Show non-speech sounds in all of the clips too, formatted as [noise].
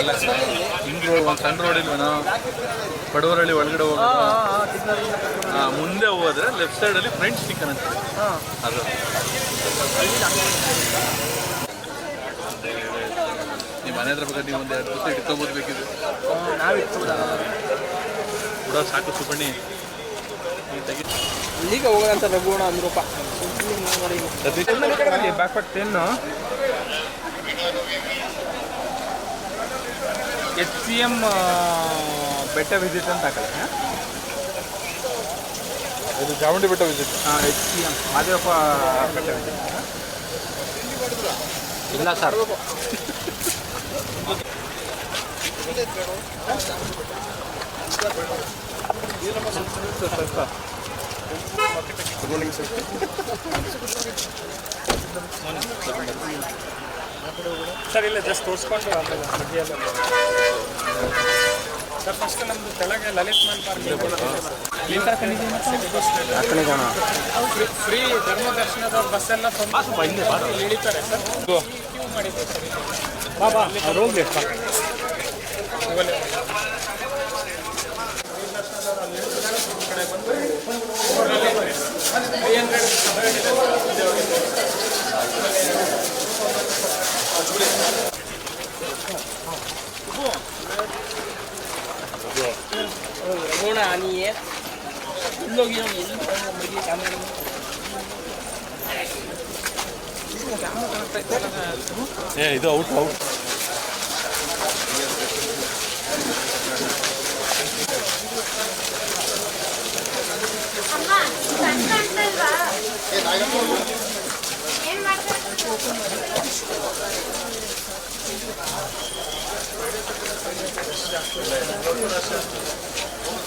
ಅಲ್ಲ ಹಿಂಗೆ ಒಂದು ಸಣ್ಣ ರೋಡ್ ಇಲ್ವೇನೋ? ಬಡವರಳ್ಳಿ ಒಳಗಡೆ ಹೋಗೋದು ಹಾ, ಮುಂದೆ ಹೋದ್ರೆ ಲೆಫ್ಟ್ ಸೈಡಲ್ಲಿ ಫ್ರೆಂಡ್ಸ್ ಚಿಕನ್ ಅಂತ ಅದು. ನಿಮ್ಮ ಮನೆ ಹತ್ರ ಬೇಕಾದ್ರೆ ನೀವು ಒಂದು ಎರಡು ದಿವಸ ಇಟ್ಕೊಬೋದು? ಬೇಕಿದ್ರೆ ಕೂಡ ಸಾಕು ಸುಬ್ಬಣ್ಣಿ ಈಗ ಹೋಗೋಣ ಅಂತ Roopa Satish back pack ten H C M ಬೆಟ್ಟ ವಿಸಿಟ್ ಅಂತ ಹಾಕಲ್ಲ ಇದು ಚಾಮುಂಡಿ ಬೆಟ್ಟ visit H C M Madevappa ಬೆಟ್ಟ ವಿಸಿಟ್ ಇಲ್ಲ ಸರ್. ಸರ್ [laughs] ಇಲ್ಲ ಜಸ್ಟ್ ತೋರಿಸ್ಕೊಂಡು ಸರ್ ಫಸ್ಟ್ ನಮ್ಮದು ಕೆಳಗೆ ಲಲಿತ್ ಮನ್ ಪಾರ್ಕ್ ಫ್ರೀ ಧರ್ಮ ದರ್ಶನದ ಬಸ್ ಎಲ್ಲ ಇಳಿತಾರೆ ಸರ್ ಕ್ಯೂ ಮಾಡಿದ್ದೆ ಸರ್ 아니에요? 일렁이랑 일렁이 먹이 담는 예, 이거 아웃 아웃. 엄마, 잠깐 들어. 예, 나이가 또.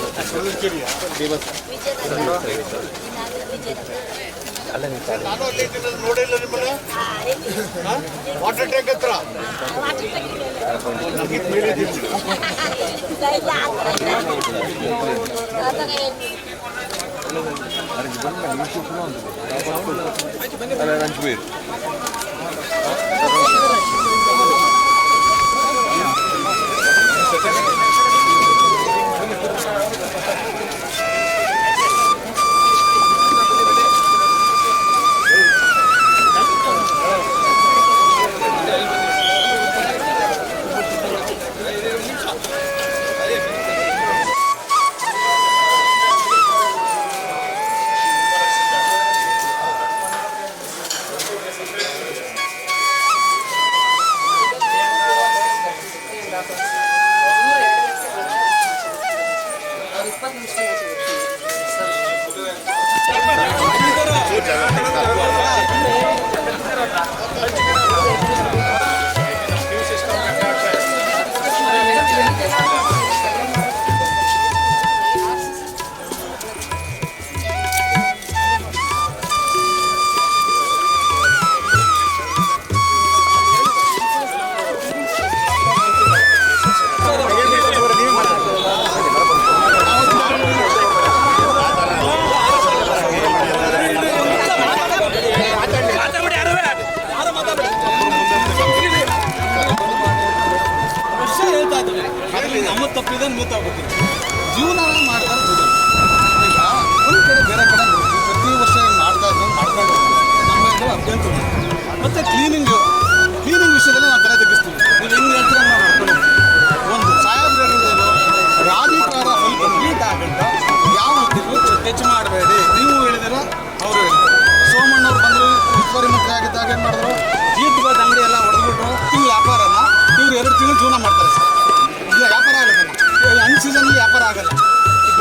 ಮಾತಾಡ್ತೀವಿ ನಾನು ಅಲ್ಲಿ ನೋಡಿಲ್ಲ ನಿಮ್ಮನ್ನ ವಾಟರ್ ಟ್ಯಾಂಕ್ ಹತ್ರ ರಣಬೀರ್ ನಮ್ಮ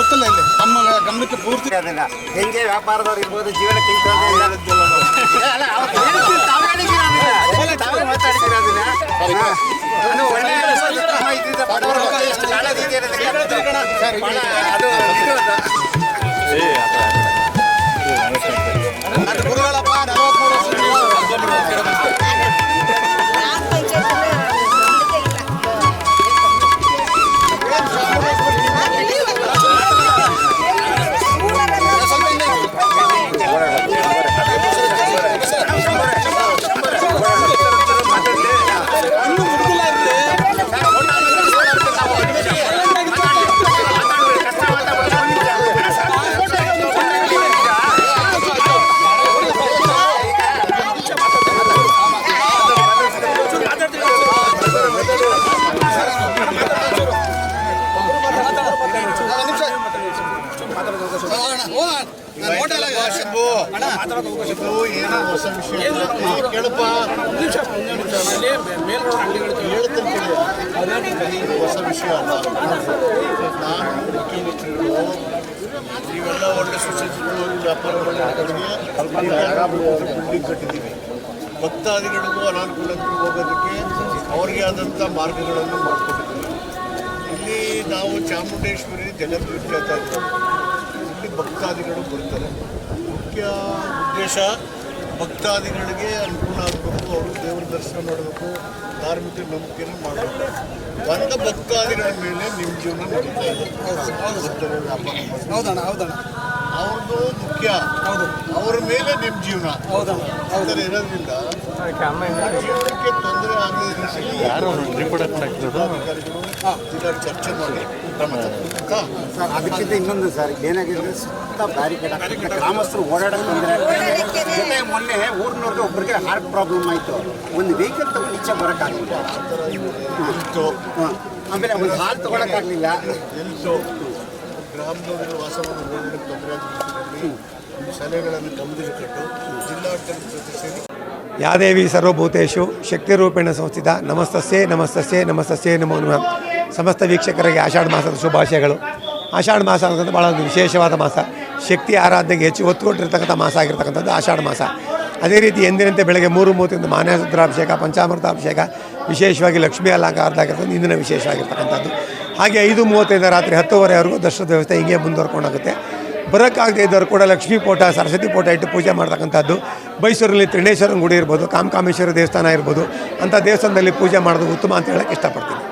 ಗೊತ್ತಿಲ್ಲ ಇಲ್ಲಿ ನಮ್ಮ ಗಮನಕ್ಕೆ ಪೂರ್ತಿ ಅದನ್ನ ಹೆಂಗೆ ವ್ಯಾಪಾರದವ್ರು ಇರ್ಬೋದು ಜೀವನ ತಿಂತಾರೆ ಕೇಳಪ್ಪ ಹೇಳ್ತೀನಿ ಹೊಸ ವಿಷಯ ಅಲ್ಲ ನಾನು ನೀವೆಲ್ಲ ಒಳ್ಳೆ ಕಟ್ಟಿದ್ದೀವಿ ಭಕ್ತಾದಿಗಳಿಗೂ ಅನಾನುಕೂಲಕ್ಕೆ ಹೋಗೋದಕ್ಕೆ ಅವ್ರಿಗೆ ಆದಂಥ ಮಾರ್ಗಗಳನ್ನು ಮಾಡಿಕೊಟ್ಟಿದ್ದೀವಿ ಇಲ್ಲಿ ನಾವು ಚಾಮುಂಡೇಶ್ವರಿ ಜಗದ್ವಿಖ್ಯಾತ ಭಕ್ತಾದಿಗಳು ಬರ್ತಾರೆ. ಮುಖ್ಯ ಉದ್ದೇಶ ಭಕ್ತಾದಿಗಳಿಗೆ ಅನುಕೂಲ ಆಗಬೇಕು ಅವರು ದೇವರ ದರ್ಶನ ಮಾಡಬೇಕು ಧಾರ್ಮಿಕ ನಂಬಿಕೆಯನ್ನು ಮಾಡಬೇಕು. ಬಂದ ಭಕ್ತಾದಿಗಳ ಮೇಲೆ ನಿಮ್ಮ ಜೀವನ ನಡೀತಾ ಇದೆ. ಹೌದಣ್ಣ ಹೌದಣ್ಣ. ಅವ್ರದ್ದು ಮುಖ್ಯ. ಹೌದು. ಅವ್ರ ಮೇಲೆ ನಿಮ್ಮ ಜೀವನ. ಹೌದು. ಅದರ ಇರೋದ್ರಿಂದ ಜೀವನಕ್ಕೆ ತೊಂದರೆ ಆಗದ ಯಾರು ಚರ್ಚೆ ಮಾಡಿ ಕ್ರಮ ಸರ್ ಅದಕ್ಕಿಂತ ಇನ್ನೊಂದು ಸರ್ ಏನಾಗಿದೆ ಸುತ್ತ ಬ್ಯಾರಿಕೇಡ್ ಗ್ರಾಮಸ್ಥರು ಓಡಾಡೋದು ಜೊತೆ ಮೊನ್ನೆ ಊರಿನವ್ರಿಗೆ ಒಬ್ಬರಿಗೆ ಹಾರ್ಟ್ ಪ್ರಾಬ್ಲಮ್ ಆಯಿತು. ಒಂದು ವೆಹಿಕಲ್ ತಗೊಂಡು ಈಚೆ ಬರೋಕ್ಕಾಗಲಿಲ್ಲ. ಆಮೇಲೆ ಒಂದು ಹಾಲು ತಗೊಳಕ್ಕಾಗಲಿಲ್ಲ. ಗ್ರಾಮದವರಿಗೆ ವಾಸವನ್ನು ಹೋಗಲಿಕ್ಕೆ ತೊಂದರೆ ಸಲಹೆಗಳನ್ನು ಗಮನಿಸಿಕೊಂಡು ಜಿಲ್ಲಾಡಳಿತ ಜೊತೆ ಸೇರಿ ಯಾದೇವಿ ಸರ್ವಭೂತೇಶು ಶಕ್ತಿರೂಪೇಣ ಸಂಸ್ಥಿತ ನಮಸ್ತಸ್ಯೇ ನಮಸ್ತಸ್ಯೇ ನಮಸ್ತಸ್ಯೇ ನಮೋ ಸಮಸ್ತ ವೀಕ್ಷಕರಿಗೆ ಆಷಾಢ ಮಾಸದ ಶುಭಾಶಯಗಳು. ಆಷಾಢ ಮಾಸ ಅನ್ನೋದು ಭಾಳ ಒಂದು ವಿಶೇಷವಾದ ಮಾಸ. ಶಕ್ತಿ ಆರಾಧನೆಗೆ ಹೆಚ್ಚು ಒತ್ತು ಕೊಟ್ಟಿರ್ತಕ್ಕಂಥ ಮಾಸ ಆಗಿರ್ತಕ್ಕಂಥದ್ದು ಆಷಾಢ ಮಾಸ. ಅದೇ ರೀತಿ ಎಂದಿನಂತೆ ಬೆಳಗ್ಗೆ ಮೂರು ಮೂವತ್ತಿಂದ ಪಂಚಾಮೃತ ಪಂಚಾಮೃತಾಭಿಷೇಕ, ವಿಶೇಷವಾಗಿ ಲಕ್ಷ್ಮೀ ಅಲಂಕಾರದಾಗಿರ್ತಕ್ಕಂಥ ಇಂದಿನ ವಿಶೇಷವಾಗಿರ್ತಕ್ಕಂಥದ್ದು. ಹಾಗೆ ಐದು ಮೂವತ್ತೈದು ರಾತ್ರಿ ಹತ್ತುವರೆವರೆಗೂ ದರ್ಶನದ ವ್ಯವಸ್ಥೆ ಹೀಗೆ ಮುಂದುವರ್ಕೊಂಡೋಗುತ್ತೆ. ಬರೋಕ್ಕಾಗದೇ ಇದ್ದವರು ಕೂಡ ಲಕ್ಷ್ಮೀ ಪೋಟ, ಸರಸ್ವತಿ ಪೋಟ ಇಟ್ಟು ಪೂಜೆ ಮಾಡ್ತಕ್ಕಂಥದ್ದು. ಮೈಸೂರಲ್ಲಿ ತ್ರಿಣೇಶ್ವರನ ಗುಡಿ ಇರ್ಬೋದು, ಕಾಮಕಾಮೇಶ್ವರ ದೇವಸ್ಥಾನ ಇರ್ಬೋದು, ಅಂಥ ದೇವಸ್ಥಾನದಲ್ಲಿ ಪೂಜೆ ಮಾಡೋದು ಉತ್ತಮ ಅಂತ ಹೇಳಕ್ಕೆ ಇಷ್ಟಪಡ್ತೀನಿ.